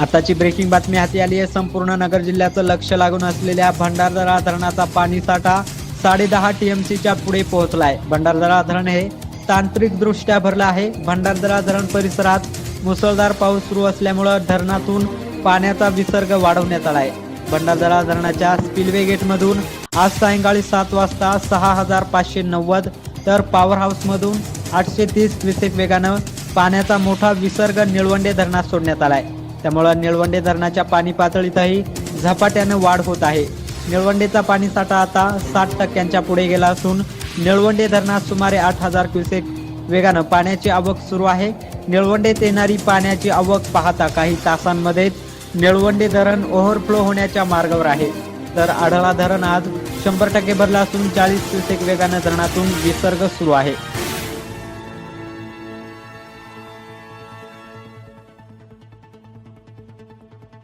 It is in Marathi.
आताची ब्रेकिंग बातमी हाती आली आहे. संपूर्ण नगर जिल्ह्याचं लक्ष लागून असलेल्या भंडारदरा धरणाचा पाणी साठा साडे दहा टीएमसीच्या पुढे पोहोचलाय. भंडारदरा धरण हे तांत्रिक दृष्ट्या भरलं आहे. भंडारदरा धरण परिसरात मुसळधार पाऊस सुरू असल्यामुळं धरणातून पाण्याचा विसर्ग वाढवण्यात आलाय. भंडारदरा धरणाच्या स्पिलवे गेटमधून आज सायंकाळी सात वाजता सहा हजार पाचशे नव्वद तर पॉवर हाऊसमधून आठशे तीस क्युसेक वेगानं पाण्याचा मोठा विसर्ग निळवंडे धरणात सोडण्यात आलाय. त्यामुळं निळवंडे धरणाच्या पाणी पातळीतही झपाट्यानं वाढ होत आहे. निळवंडेचा पाणीसाठा आता साठ टक्क्यांच्या पुढे गेला असून निळवंडे धरणात सुमारे आठ हजार क्युसेक वेगानं पाण्याची आवक सुरू आहे. निळवंडेत येणारी पाण्याची आवक पाहता काही तासांमध्ये निळवंडे धरण ओव्हरफ्लो होण्याच्या मार्गावर आहे. तर आढळा धरण आज शंभर टक्के भरला असून चाळीस क्युसेक वेगानं धरणातून विसर्ग सुरू आहे.